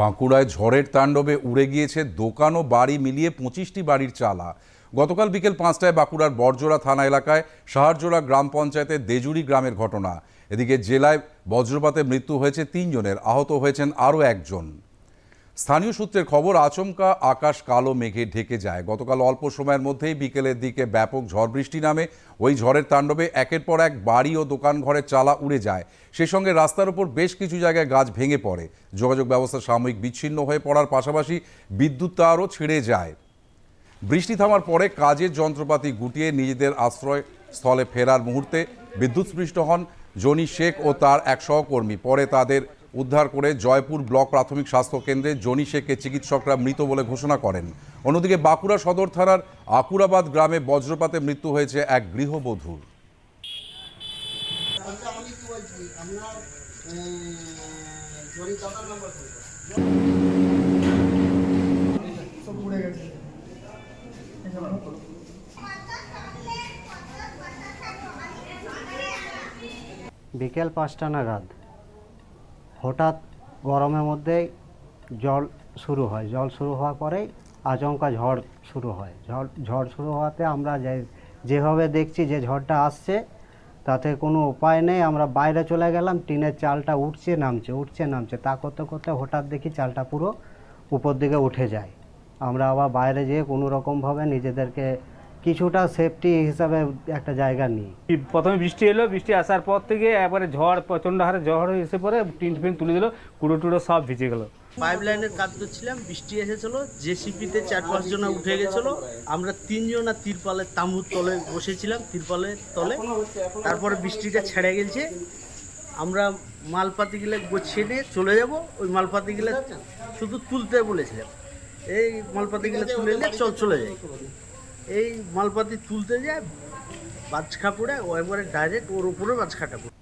বাঁকুড়ায় ঝড়ের তাণ্ডবে উড়ে গিয়েছে দোকান ও বাড়ি মিলিয়ে পঁচিশটি বাড়ির চালা। গতকাল বিকেল পাঁচটায় বাঁকুড়ার বড়জোড়া থানা এলাকায় সাহারজোড়া গ্রাম পঞ্চায়েতের দেজুরি গ্রামের ঘটনা। এদিকে জেলায় বজ্রপাতে মৃত্যু হয়েছে তিনজনের, আহত হয়েছেন আরও একজন। স্থানীয় সূত্রের খবর, আচমকা আকাশ কালো মেঘে ঢেকে যায়। গতকাল অল্প সময়ের মধ্যেই বিকেলের দিকে ব্যাপক ঝড় বৃষ্টি নামে। ওই ঝড়ের তাণ্ডবে একের পর এক বাড়ি ও দোকান ঘরের চালা উড়ে যায়। সেই সঙ্গে রাস্তার উপর বেশ কিছু জায়গায় গাছ ভেঙে পড়ে। যোগাযোগ ব্যবস্থা সাময়িক বিচ্ছিন্ন হয়ে পড়ার পাশাপাশি বিদ্যুৎ তারও ছিঁড়ে যায়। বৃষ্টি থামার পরে কাজের যন্ত্রপাতি গুটিয়ে নিজেদের আশ্রয় স্থলে ফেরার মুহূর্তে বিদ্যুৎস্পৃষ্ট হন জনি শেখ ও তার এক সহকর্মী। পরে তাদের উদ্ধার করে জয়পুর ব্লক প্রাথমিক স্বাস্থ্য কেন্দ্রে জনি শেখকে চিকিৎসকরা মৃত বলে ঘোষণা করেন। অন্যদিকে বাঁকুড়া সদর থানার আকুরাবাদ গ্রামে বজ্রপাতে মৃত্যু হয়েছে এক গৃহবধূর। বিকেল পাঁচটা নাগাদ হঠাৎ গরমের মধ্যেই জল শুরু হয়। জল শুরু হওয়ার পরেই আচমকা ঝড় শুরু হয়। ঝড় ঝড় শুরু হওয়াতে আমরা যে, যেভাবে দেখছি যে ঝড়টা আসছে, তাতে কোনো উপায় নেই। আমরা বাইরে চলে গেলাম, টিনের চালটা উঠছে, নামছে উঠছে, নামছে। তা করতে করতে হঠাৎ দেখি চালটা পুরো উপর দিকে উঠে যায়। আমরা আবার বাইরে যেয়ে কোনো রকমভাবে নিজেদেরকে কিছুটা সেফটি হিসাবে একটা জায়গা নিই। প্রথমে বৃষ্টি এলো বৃষ্টি আসার পর থেকে একবারে ঝড় প্রচণ্ড হারে ঝড় এসে পরে টিন ফিন তুলে দিল কুড়ো টুড়ো সব ভিজে গেল। পাইপ লাইনের কাজ করছিলাম বৃষ্টি এসেছিল জেসিপিতে চার পাঁচ জনা উঠে গেছিল আমরা তিনজনা তিরপালের তাঁবুর তলে বসেছিলাম তিরপালের তলে। তারপরে বৃষ্টিটা ছেড়ে গেছে। আমরা মালপাতিগুলো গুছিয়ে নিয়ে চলে যাব ওই মালপাতিগুলো শুধু তুলতে বলেছিলাম এই মালপাতিগুলো তুলে নিয়ে চল চলে যাই। এই মালপাতি তুলতে যায় বাজখা পড়ে ও একবারে ডাইরেক্ট ওর উপরে বাজখাটা পড়ে